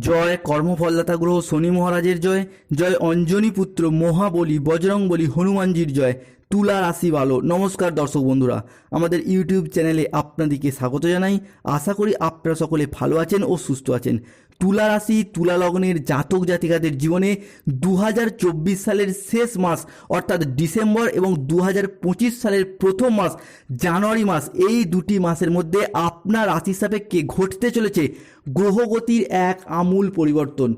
জয় কর্মফলদাতা গ্রহ শনি মহারাজের জয় জয় অঞ্জনী পুত্র মহাবলী বজরংবলী হনুমানজির জয়, তুলা রাশি ভালো নমস্কার দর্শক বন্ধুরা, আমাদের ইউটিউব চ্যানেলে আপনাদেরকে স্বাগত জানাই। আশা করি আপনারা সকলে ভালো আছেন ও সুস্থ আছেন। তুলা রাশি, তুলা লগ্নের জাতক জাতিকাদের জীবনে দু হাজার চব্বিশ সালের শেষ মাস, অর্থাৎ ডিসেম্বর এবং দু হাজার পঁচিশ সালের প্রথম মাস, জানুয়ারি মাস, এই দুটি মাসের মধ্যে আপনার রাশি সাপেক্ষে ঘটতে চলেছে। গ্রহগতির এক আমূল পরিবর্তন।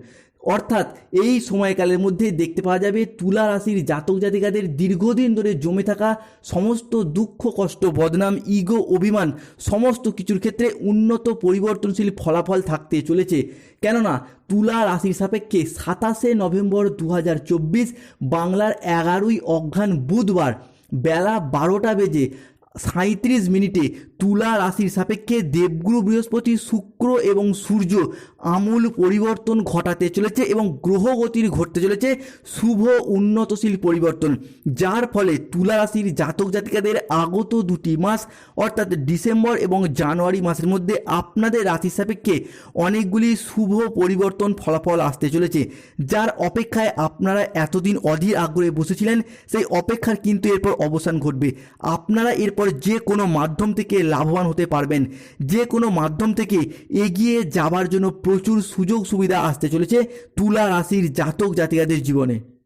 অর্থাৎ এই সময়কালের মধ্যে দেখতে পাওয়া যাবে তুলা রাশির জাতক জাতিকাদের দীর্ঘদিন ধরে জমে থাকা সমস্ত দুঃখ, কষ্ট, বদনাম, ইগো, অভিমান সমস্ত কিছুর ক্ষেত্রে উন্নত পরিবর্তনশীল ফলাফল থাকতে চলেছে। কেননা তুলা রাশির সাপেক্ষে সাতাশে নভেম্বর দু হাজার চব্বিশ বাংলার এগারোই অঘ্রান বুধবার বেলা বারোটা বেজে সাঁত্রিশ মিনিটে তুলা রাশির সাপেক্ষে দেবগুরু বৃহস্পতি শুক্র এবং সূর্য আমূল পরিবর্তন ঘটাতে চলেছে এবং গ্রহগতির ঘটতে চলেছে শুভ উন্নতশীল পরিবর্তন, যার ফলে তুলা রাশির জাতক জাতিকাদের আগত দুটি মাস, অর্থাৎ ডিসেম্বর এবং জানুয়ারি মাসের মধ্যে আপনাদের রাশির সাপেক্ষে অনেকগুলি শুভ পরিবর্তন ফলাফল আসতে চলেছে, যার অপেক্ষায় আপনারা এতদিন অধীর আগ্রহে বসেছিলেন, সেই অপেক্ষার কিন্তু এরপর অবসান ঘটবে। আপনারা এরপর যে কোনো মাধ্যম থেকে লাভবান হতে পারবেন। যে কোনো মাধ্যম থেকে এগিয়ে যাবার জন্য প্রচুর সুযোগ সুবিধা আসতে চলেছে তুলা রাশির জাতক জাতিকাদের জীবনে।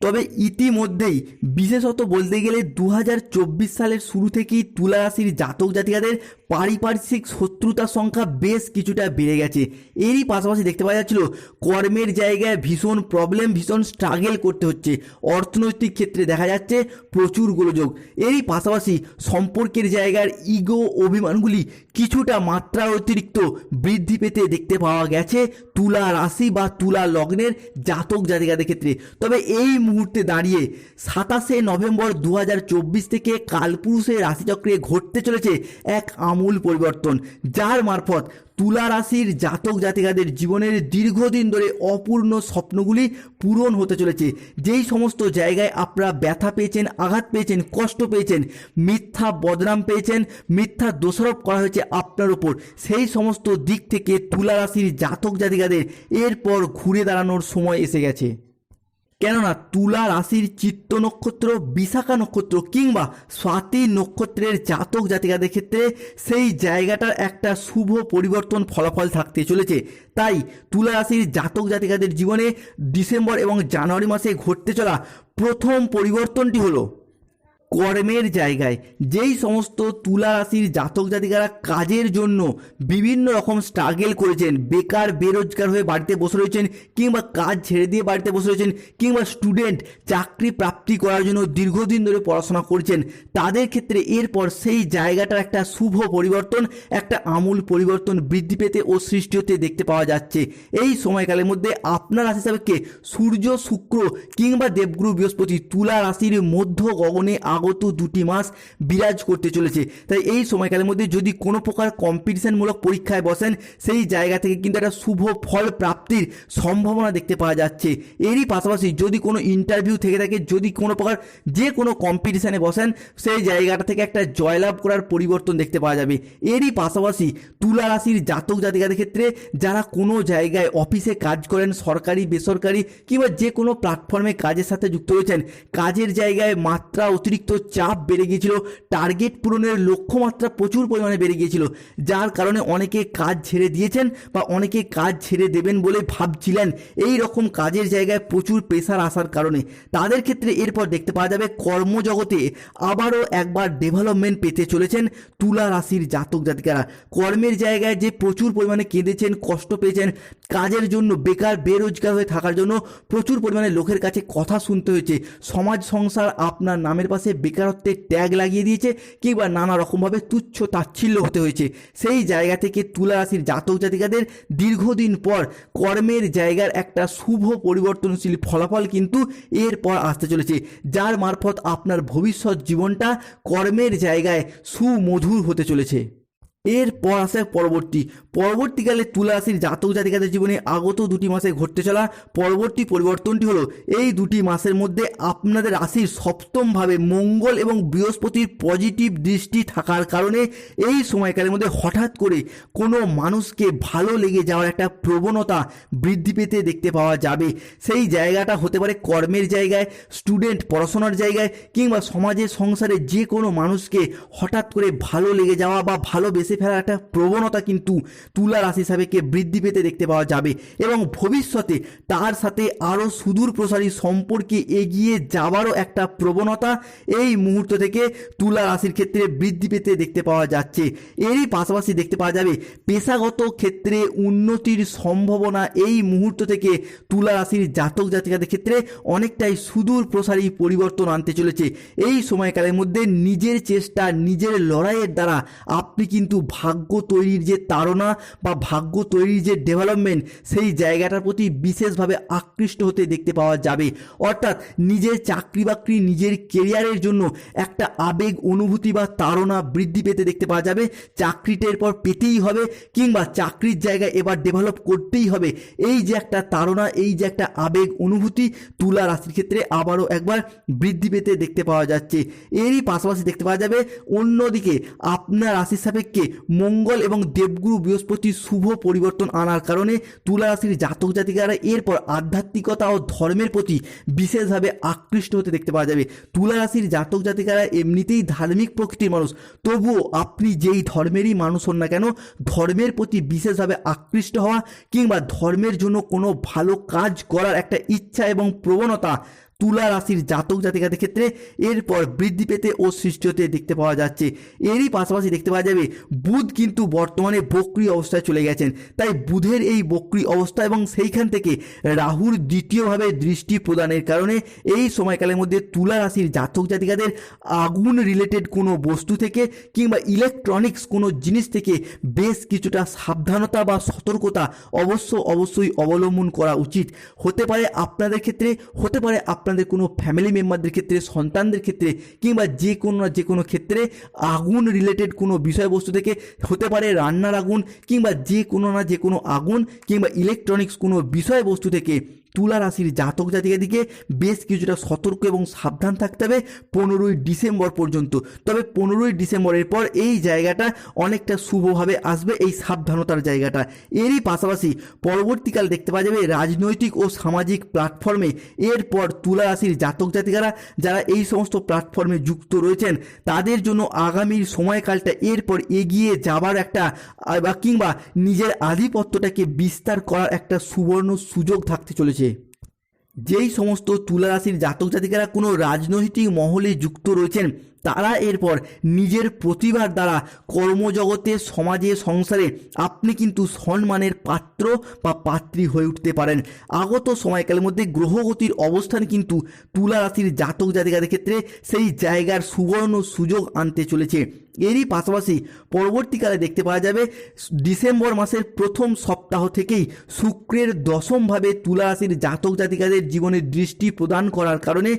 তবে ইতিমধ্যেই, বিশেষত বলতে গেলে দু হাজার চব্বিশ সালের শুরু থেকেই তুলা রাশির জাতক জাতিকাদের পারিপার্শ্বিক শত্রুতার সংখ্যা বেশ কিছুটা বেড়ে গেছে। এরই পাশাপাশি দেখতে পাওয়া যাচ্ছিল, কর্মের জায়গায় ভীষণ প্রবলেম ভীষণ স্ট্রাগেল করতে হচ্ছে। অর্থনৈতিক ক্ষেত্রে দেখা যাচ্ছে প্রচুর গোলযোগ। এরই পাশাপাশি সম্পর্কের জায়গার ইগো অভিমানগুলি কিছুটা মাত্রা অতিরিক্ত বৃদ্ধি পেতে দেখতে পাওয়া গেছে তুলা রাশি বা তুলা লগ্নের জাতক জাতিকাদের ক্ষেত্রে। তবে এই মুহূর্তে দাঁড়িয়ে সাতাশে নভেম্বর দু হাজার চব্বিশ থেকে কালপুরুষের রাশিচক্রে ঘটতে চলেছে এক আমূল পরিবর্তন, যার মারফত তুলা রাশির জাতক জাতিকাদের জীবনের দীর্ঘদিন ধরে অপূর্ণ স্বপ্নগুলি পূরণ হতে চলেছে। যেই সমস্ত জায়গায় আপনারা ব্যথা পেয়েছেন, আঘাত পেয়েছেন, কষ্ট পেয়েছেন, মিথ্যা বদনাম পেয়েছেন, মিথ্যা দোষারোপ করা হয়েছে আপনার উপর, সেই সমস্ত দিক থেকে তুলা রাশির জাতক জাতিকাদের এরপর ঘুরে দাঁড়ানোর সময় এসে গেছে। কেননা তুলা রাশির চিত্ত নক্ষত্র, বিশাখা নক্ষত্র কিংবা স্বাতি নক্ষত্রের জাতক জাতিকাদের ক্ষেত্রে সেই জায়গাটার একটা শুভ পরিবর্তন ফলাফল থাকতে চলেছে। তাই তুলা রাশির জাতক জাতিকাদের জীবনে ডিসেম্বর এবং জানুয়ারি মাসে ঘটতে চলা প্রথম পরিবর্তনটি হলো কর্মের জায়গায়। যেই সমস্ত তুলা রাশির জাতক জাতিকারা কাজের জন্য বিভিন্ন রকম স্ট্রাগেল করেছেন, বেকার, বেরোজগার হয়ে বাড়িতে বসে রয়েছেন কিংবা কাজ ছেড়ে দিয়ে বাড়িতে বসে রয়েছেন কিংবা স্টুডেন্ট চাকরি প্রাপ্তি করার জন্য দীর্ঘদিন ধরে পড়াশোনা করছেন, তাদের ক্ষেত্রে এরপর সেই জায়গাটার একটা শুভ পরিবর্তন, একটা আমূল পরিবর্তন বৃদ্ধি পেতে ও সৃষ্টি হতে দেখতে পাওয়া যাচ্ছে। এই সময়কালের মধ্যে আপনার রাশি সাপেক্ষে সূর্য, শুক্র কিংবা দেবগুরু বৃহস্পতি তুলা রাশির মধ্য গগনে আগত দুটি মাস বিরাজ করতে চলেছে। তাই এই সময়কালের মধ্যে যদি কোনো প্রকার কম্পিটিশনমূলক পরীক্ষায় বসেন, সেই জায়গা থেকে কিন্তু একটা শুভ ফল প্রাপ্তির সম্ভাবনা দেখতে পাওয়া যাচ্ছে। এরই পাশাপাশি যদি কোনো ইন্টারভিউ থেকে থাকে, যদি কোনো প্রকার যে কোনো কম্পিটিশানে বসেন, সেই জায়গাটা থেকে একটা জয়লাভ করার পরিবর্তন দেখতে পাওয়া যাবে। এরই পাশাপাশি তুলা রাশির জাতক জাতিকাদের ক্ষেত্রে যারা কোনো জায়গায় অফিসে কাজ করেন, সরকারি, বেসরকারি কিংবা যে কোনো প্ল্যাটফর্মে কাজের সাথে যুক্ত রয়েছেন, কাজের জায়গায় মাত্রা অতিরিক্ত চাপ বেড়ে গিয়েছিল। টার্গেট পূরণের লক্ষ্যমাত্রা প্রচুর পরিমাণে বেড়ে গিয়েছিল। যার কারণে অনেকে কাজ ছেড়ে দিয়েছেন বা অনেকে কাজ ছেড়ে দেবেন বলে ভাবছিলেন। এই রকম কাজের জায়গায় প্রচুর প্রেশার আসার কারণে। তাদের ক্ষেত্রে এরপর দেখতে পাওয়া যাবে কর্মজগতে আবারও একবার ডেভেলপমেন্ট পেতে চলেছেন তুলা রাশির জাতক জাতিকারা। কর্মের জায়গায় যে প্রচুর পরিমাণে কেঁদেছেন, কষ্ট পেয়েছেন, কাজের জন্য বেকার, বেরোজগার হয়ে থাকার জন্য প্রচুর পরিমাণে লোকের কাছে কথা শুনতে হয়েছে। সমাজ সংসার আপনার নামের পাশে বেকারত্বের ট্যাগ লাগিয়ে দিয়েছে, কিংবা নানা রকমভাবে তুচ্ছ তাচ্ছিল্য হতে হয়েছে। সেই জায়গা থেকে তুলা রাশির জাতক জাতিকাদের দীর্ঘদিন পর কর্মের জায়গার একটা শুভ পরিবর্তনশীল ফলাফল কিন্তু এরপর আসতে চলেছে, যার মারফত আপনার ভবিষ্যৎ জীবনটা কর্মের জায়গায় সুমধুর হতে চলেছে। এরপর আসে পরবর্তী। পরবর্তীকালে তুলা রাশির জাতক জাতিকাদের জীবনে আগত দুটি মাসে ঘটতে চলা পরবর্তী পরিবর্তনটি হলো, এই দুটি মাসের মধ্যে আপনাদের রাশির সপ্তমভাবে মঙ্গল এবং বৃহস্পতির পজিটিভ দৃষ্টি থাকার কারণে এই সময়কালের মধ্যে হঠাৎ করে কোনো মানুষকে ভালো লেগে যাওয়ার একটা প্রবণতা বৃদ্ধি পেতে দেখতে পাওয়া যাবে। সেই জায়গাটা হতে পারে কর্মের জায়গায় স্টুডেন্ট পড়াশোনার জায়গায় কিংবা সমাজের সংসারে যে কোনো মানুষকে হঠাৎ করে ভালো লেগে যাওয়া বা ভালোবেসে ফেলার একটা প্রবণতা কিন্তু তুলা রাশি সাপেক্ষে বৃদ্ধি পেতে দেখতে পাওয়া যাবে এবং ভবিষ্যতে তার সাথে আরও সুদূর প্রসারী সম্পর্কে এগিয়ে যাওয়ারও একটা প্রবণতা এই মুহূর্ত থেকে তুলা রাশির ক্ষেত্রে বৃদ্ধি পেতে দেখতে পাওয়া যাচ্ছে। এরই পাশাপাশি দেখতে পাওয়া যাবে পেশাগত ক্ষেত্রে উন্নতির সম্ভাবনা এই মুহূর্ত থেকে তুলা রাশির জাতক জাতিকাদের ক্ষেত্রে অনেকটাই সুদূর প্রসারী পরিবর্তন আনতে চলেছে। এই সময়কালের মধ্যে নিজের চেষ্টা, নিজের লড়াইয়ের দ্বারা আপনি কিন্তু ভাগ্য তৈরির যে তাড়না বা ভাগ্য তৈরির যে ডেভেলপমেন্ট সেই জায়গাটার প্রতি বিশেষভাবে আকৃষ্ট হতে দেখতে পাওয়া যাবে। অর্থাৎ নিজের চাকরি বাকরি, নিজের কেরিয়ারের জন্য একটা আবেগ, অনুভূতি বা তাড়না বৃদ্ধি পেতে দেখতে পাওয়া যাবে। চাকরিটার পর পেতেই হবে কিংবা চাকরির জায়গায় এবার ডেভেলপ করতেই হবে। এই যে একটা তাড়না, এই যে একটা আবেগ, অনুভূতি তুলা রাশির ক্ষেত্রে আবারও একবার বৃদ্ধি পেতে দেখতে পাওয়া যাচ্ছে। এরই পাশাপাশি দেখতে পাওয়া যাবে অন্যদিকে, আপনার রাশির সাপেক্ষে মঙ্গল এবং দেবগুরু বৃহস্পতি শুভ পরিবর্তন আনার কারণে তুলা রাশির জাতক জাতিকারা এরপর আধ্যাত্মিকতা ও ধর্মের প্রতি বিশেষভাবে আকৃষ্ট হতে দেখতে পাওয়া যাবে। তুলা রাশির জাতক জাতিকারা এমনিতেই ধার্মিক প্রকৃতির মানুষ। তবুও আপনি যেই ধর্মেরই মানুষ হন না কেন, ধর্মের প্রতি বিশেষভাবে আকৃষ্ট হওয়া কিংবা ধর্মের জন্য কোনো ভালো কাজ করার একটা ইচ্ছা এবং প্রবণতা তুলা রাশির জাতক জাতিকাদের ক্ষেত্রে এরপর বৃদ্ধি পেতে ও সৃষ্টি হতে দেখতে পাওয়া যাচ্ছে। এরই পাশাপাশি দেখতে পাওয়া যাবে, বুধ কিন্তু বর্তমানে বক্রি অবস্থায় চলে গেছেন। তাই বুধের এই বক্রি অবস্থা এবং সেইখান থেকে রাহুর দ্বিতীয়ভাবে দৃষ্টি প্রদানের কারণে এই সময়কালের মধ্যে তুলা রাশির জাতক জাতিকাদের আগুন রিলেটেড কোনো বস্তু থেকে কিংবা ইলেকট্রনিক্স কোনো জিনিস থেকে বেশ কিছুটা সাবধানতা বা সতর্কতা অবশ্য অবশ্যই অবলম্বন করা উচিত। হতে পারে আপনাদের ক্ষেত্রে, হতে পারে আপনাদের কোনো ফ্যামিলি মেম্বারদের ক্ষেত্রে, সন্তানদের ক্ষেত্রে, কিংবা যে কোনো না যে কোনো ক্ষেত্রে আগুন রিলেটেড কোনো বিষয়বস্তু থেকে হতে পারে রান্নার আগুন, কিংবা যে কোনো না যে কোনো আগুন, কিংবা ইলেকট্রনিক্স কোনো বিষয়বস্তু থেকে তুলা রাশির জাতক জাতিকাদিকে বেশ কিছুটা সতর্ক এবং সাবধান থাকতে হবে পনেরোই ডিসেম্বর পর্যন্ত। তবে পনেরোই ডিসেম্বরের পর এই জায়গাটা অনেকটা শুভভাবে আসবে, এই সাবধানতার জায়গাটা। এরই পাশাপাশি পরবর্তীকাল দেখতে পাওয়া যাবে রাজনৈতিক ও সামাজিক প্ল্যাটফর্মে। এরপর তুলা রাশির জাতক জাতিকারা যারা এই সমস্ত প্ল্যাটফর্মে যুক্ত রয়েছেন, তাদের জন্য আগামীর সময়কালটা এরপর এগিয়ে যাবার একটা বা কিংবা নিজের আধিপত্যটাকে বিস্তার করার একটা সুবর্ণ সুযোগ থাকতে চলেছে। যেই সমস্ত তুলা রাশির জাতক জাতিকারা কোনো রাজনৈতিক মহলে যুক্ত রয়েছেন তারা এরপর নিজের প্রতিভার দ্বারা কর্মজগতে, সমাজে, সংসারে আপনি কিন্তু সম্মানের পাত্র বা পাত্রী হয়ে উঠতে পারেন। আগত সময়কালের মধ্যে গ্রহগতির অবস্থান কিন্তু তুলা রাশির জাতক জাতিকাদের ক্ষেত্রে সেই জায়গার সুবর্ণ সুযোগ আনতে চলেছে। এরই পাশাপাশি পরবর্তীকালে দেখতে পাওয়া যাবে, ডিসেম্বর মাসের প্রথম সপ্তাহ থেকেই শুক্রের দশমভাবে তুলা রাশির জাতক জাতিকাদের জীবনে দৃষ্টি প্রদান করার কারণে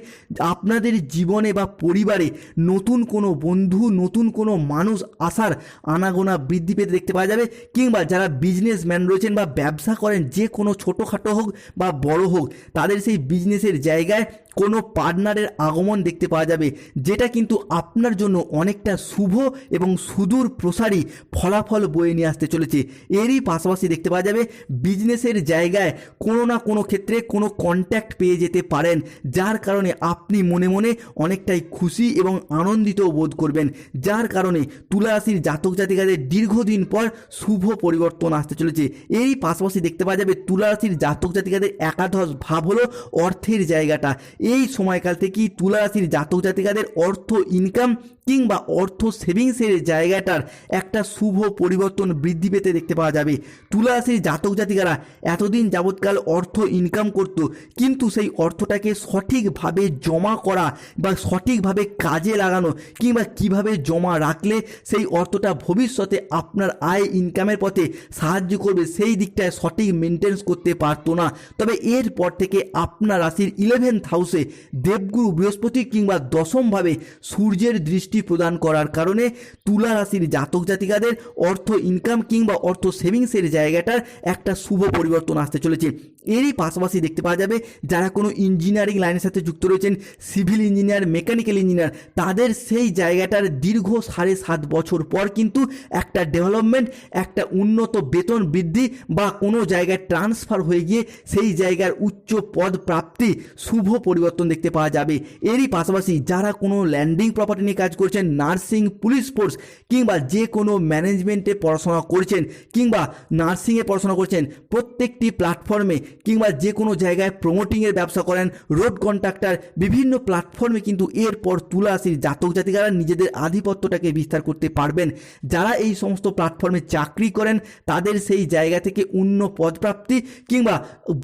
আপনাদের জীবনে বা পরিবারে নতুন কোনো বন্ধু, নতুন কোনো মানুষ আসার আনাগোনা বৃদ্ধি পেতে দেখতে পাওয়া যাবে। কিংবা যারা বিজনেসম্যান রয়েছেন বা ব্যবসা করেন, যে কোনো ছোটোখাটো হোক বা বড় হোক, তাদের সেই বিজনেসের জায়গায় কোনো পার্টনারের আগমন দেখতে পাওয়া যাবে, যেটা কিন্তু আপনার জন্য অনেকটা শুভ এবং সুদূর প্রসারী ফলাফল বয়ে নিয়ে আসতে চলেছে। এরই পাশাপাশি দেখতে পাওয়া যাবে বিজনেসের জায়গায় কোনো না কোনো ক্ষেত্রে কোনো কন্ট্যাক্ট পেয়ে যেতে পারেন, যার কারণে আপনি মনে মনে অনেকটাই খুশি এবং আনন্দিত বোধ করবেন। যার কারণে তুলা রাশির জাতক জাতিকাদের দীর্ঘদিন পর শুভ পরিবর্তন আসতে চলেছে। এই পাশাপাশি দেখতে পাওয়া যাবে তুলা রাশির জাতক জাতিকাদের একাদশ ভাব হলো অর্থের জায়গাটা। এই সময়কাল থেকেই তুলা রাশির জাতক জাতিকাদের অর্থ ইনকাম কিংবা অর্থ সেভিংসের জায়গাটার একটা শুভ পরিবর্তন বৃদ্ধি পেতে দেখতে পাওয়া যাবে। তুলা জাতক জাতিকারা এতদিন যাবৎকাল অর্থ ইনকাম করত, কিন্তু সেই অর্থটাকে সঠিকভাবে জমা করা বা সঠিকভাবে কাজে লাগানো কিংবা কীভাবে জমা রাখলে সেই অর্থটা ভবিষ্যতে আপনার আয় ইনকামের পথে সাহায্য করবে, সেই দিকটায় সঠিক মেনটেন্স করতে পারতো না। তবে এরপর থেকে আপনার রাশির ইলেভেন্থ হাউসে দেবগুরু বৃহস্পতি কিংবা দশমভাবে সূর্যের দৃষ্টি দৃষ্টি প্রদান করার কারণে তুলা রাশির জাতক জাতিকাদের অর্থ ইনকাম কিংবা অর্থ সেভিংসের জায়গাটার একটা শুভ পরিবর্তন আসতে চলেছে। এরই পাশাপাশি দেখতে পাওয়া যাবে, যারা কোনো ইঞ্জিনিয়ারিং লাইনের সাথে যুক্ত রয়েছেন সিভিল ইঞ্জিনিয়ার মেকানিক্যাল ইঞ্জিনিয়ার তাদের সেই জায়গাটার দীর্ঘ সাড়ে সাত বছর পর কিন্তু একটা ডেভেলপমেন্ট একটা উন্নত বেতন বৃদ্ধি বা কোনো জায়গায় ট্রান্সফার হয়ে গিয়ে সেই জায়গার উচ্চ পদ প্রাপ্তি শুভ পরিবর্তন দেখতে পাওয়া যাবে। এরই পাশাপাশি যারা কোনো ল্যান্ডিং প্রপার্টি নিয়ে কাজ করছেন নার্সিং পুলিশ ফোর্স কিংবা যে কোনো ম্যানেজমেন্টে পড়াশোনা করছেন কিংবা নার্সিংয়ে পড়াশোনা করছেন প্রত্যেকটি প্ল্যাটফর্মে কিংবা যে কোনো জায়গায় প্রমোটিংয়ের ব্যবসা করেন রোড কন্ট্রাক্টর বিভিন্ন প্ল্যাটফর্মে কিন্তু এরপর তুলা রাশির জাতক জাতিকারা নিজেদের আধিপত্যটাকে বিস্তার করতে পারবেন। যারা এই সমস্ত প্ল্যাটফর্মে চাকরি করেন, তাদের সেই জায়গা থেকে অন্য পদপ্রাপ্তি কিংবা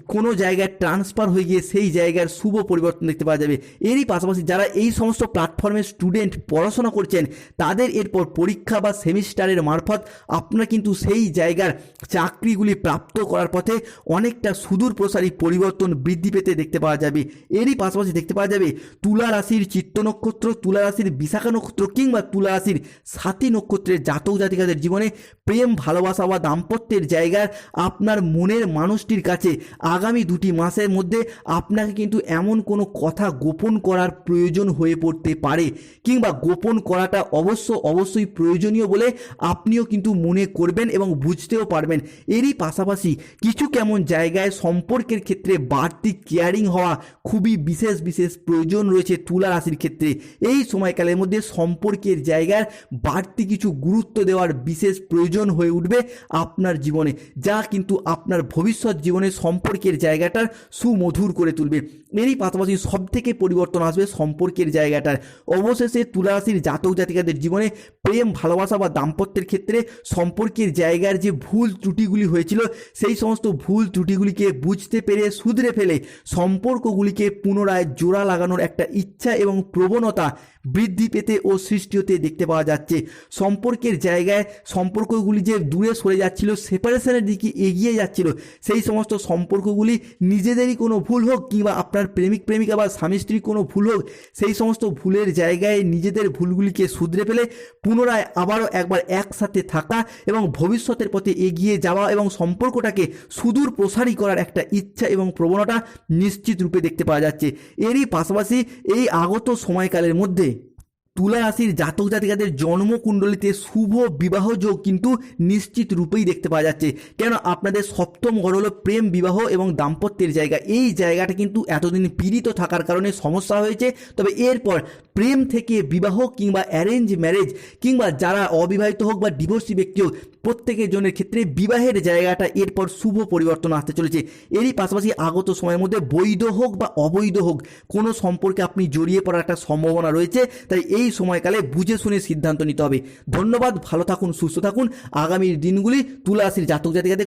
কোনো জায়গায় ট্রান্সফার হয়ে গিয়ে সেই জায়গার শুভ পরিবর্তন দেখতে পাওয়া যাবে। এরই পাশাপাশি যারা এই সমস্ত প্ল্যাটফর্মের স্টুডেন্ট পড়াশোনা করছেন, তাদের এরপর পরীক্ষা বা সেমিস্টারের মারফত আপনারা কিন্তু সেই জায়গার চাকরিগুলি প্রাপ্ত করার পথে অনেকটা সুদূর প্রসারী পরিবর্তন বৃদ্ধি পেতে দেখতে পাওয়া যাবে। এরই পাশাপাশি দেখতে পাওয়া যাবে, তুলা রাশির চিত্ত নক্ষত্র, তুলা রাশির বিশাখা নক্ষত্র কিংবা তুলা রাশির সাথী নক্ষত্রের জাতক জাতিকাদের জীবনে প্রেম, ভালোবাসা বা দাম্পত্যের জায়গার আপনার মনের মানুষটির কাছে আগামী দুটি মাসের মধ্যে আপনাকে কিন্তু এমন কোনো কথা গোপন করার প্রয়োজন হয়ে পড়তে পারে কিংবা গোপন করাটা অবশ্য, অবশ্যই প্রয়োজনীয় বলে আপনিও কিন্তু মনে করবেন এবং বুঝতেও পারবেন। এরই পাশাপাশি কিছু কেমন জায়গায় সম্পর্কের ক্ষেত্রে বাড়তি কেয়ারিং হওয়া খুবই বিশেষ বিশেষ প্রয়োজন রয়েছে তুলা রাশির ক্ষেত্রে। এই সময়কালের মধ্যে সম্পর্কের জায়গার বাড়তি কিছু গুরুত্ব দেওয়ার বিশেষ প্রয়োজন হয়ে উঠবে আপনার জীবনে, যা কিন্তু আপনার ভবিষ্যৎ জীবনে সম্পর্কের জায়গাটার সুমধুর করে তুলবে। এরই পাশাপাশি সব থেকে পরিবর্তন আসবে সম্পর্কের জায়গাটার। অবশেষে তুলা রাশির জাতক জাতিকাদের জীবনে প্রেম, ভালোবাসা বা দাম্পত্যের ক্ষেত্রে সম্পর্কের জায়গার যে ভুল ত্রুটিগুলি হয়েছিল, সেই সমস্ত ভুল ত্রুটিগুলিকে বুঝতে পেরে শুধরে ফেলে সম্পর্কগুলিকে পুনরায় জোড়া লাগানোর একটা ইচ্ছা এবং প্রবণতা বৃদ্ধি পেতে ও সৃষ্টি হতে দেখতে পাওয়া যাচ্ছে। সম্পর্কের জায়গায় সম্পর্কগুলি যে দূরে সরে যাচ্ছিল, সেপারেশনের দিকে এগিয়ে যাচ্ছিল, সেই সমস্ত সম্পর্কগুলি নিজেদেরই কোনো ভুল হোক কিংবা আপনার প্রেমিক, প্রেমিকা বা স্বামী স্ত্রীর কোনো ভুল হোক, সেই সমস্ত ভুলের জায়গায় নিজেদের ভুলগুলিকে শুধরে ফেলে পুনরায় আবারও একবার একসাথে থাকা এবং ভবিষ্যতের পথে এগিয়ে যাওয়া এবং সম্পর্কটাকে সুদূর প্রসারী করার একটা ইচ্ছা এবং প্রবণতা নিশ্চিত রূপে দেখতে পাওয়া যাচ্ছে। এরই পাশাপাশি এই আগত সময়কালের মধ্যে তুলা রাশির জাতক জাতিকাদের জন্মকুণ্ডলিতে শুভ বিবাহ যোগ কিন্তু নিশ্চিত রূপেই দেখতে পাওয়া যাচ্ছে। কেন আপনাদের সপ্তম ঘর হলো প্রেম বিবাহ এবং দাম্পত্যের জায়গা। এই জায়গাটা কিন্তু এতদিন পীড়িত থাকার কারণে সমস্যা হয়েছে। তবে এরপর প্রেম থেকে বিবাহ কিংবা অ্যারেঞ্জ ম্যারেজ কিংবা যারা অবিবাহিত হোক বা ডিভোর্সি ব্যক্তি হোক প্রত্যেকের জনের ক্ষেত্রে বিবাহের জায়গাটা এরপর শুভ পরিবর্তন আসতে চলেছে। এরই পাশাপাশি আগত সময়ের মধ্যে বৈধ হোক বা অবৈধ হোক, কোনো সম্পর্কে আপনি জড়িয়ে পড়ার একটা সম্ভাবনা রয়েছে, তাই এই সময়কালে বুঝে শুনে সিদ্ধান্ত নিতে হবে। ধন্যবাদ, ভালো থাকুন, সুস্থ থাকুন। আগামীর দিনগুলি তুলাশির জাতক জাতিকাদের